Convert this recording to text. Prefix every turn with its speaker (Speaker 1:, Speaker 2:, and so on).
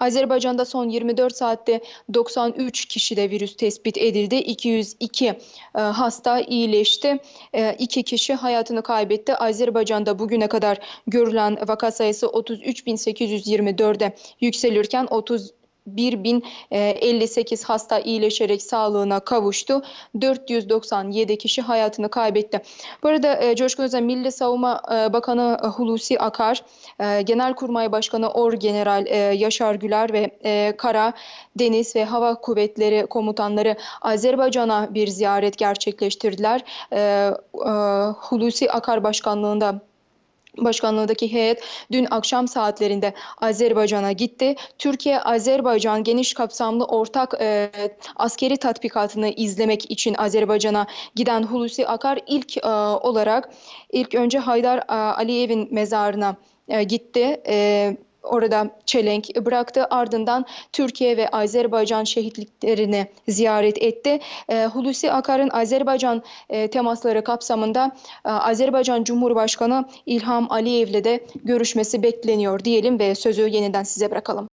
Speaker 1: Azerbaycan'da son 24 saatte 93 kişide virüs tespit edildi. 202 e, hasta iyileşti. 2 kişi hayatını kaybetti. Azerbaycan'da bugüne kadar görülen vaka sayısı 33.824'e yükselirken 30 1058 hasta iyileşerek sağlığına kavuştu. 497 kişi hayatını kaybetti. Bu arada e, Coşkun Özen Milli Savunma e, Bakanı Hulusi Akar, e, Genelkurmay Başkanı Orgeneral e, Yaşar Güler ve e, Kara, Deniz ve Hava Kuvvetleri komutanları Azerbaycan'a bir ziyaret gerçekleştirdiler. E, e, Hulusi Akar başkanlığında Başkanlığındaki heyet dün akşam saatlerinde Azerbaycan'a gitti. Türkiye-Azerbaycan geniş kapsamlı ortak e, askeri tatbikatını izlemek için Azerbaycan'a giden Hulusi Akar ilk e, olarak ilk önce Haydar e, Aliyev'in mezarına e, gitti. E, Orada çelenk bıraktı. Ardından Türkiye ve Azerbaycan şehitliklerini ziyaret etti. E, Hulusi Akar'ın Azerbaycan e, temasları kapsamında e, Azerbaycan Cumhurbaşkanı İlham Aliyev'le de görüşmesi bekleniyor diyelim ve sözü yeniden size bırakalım.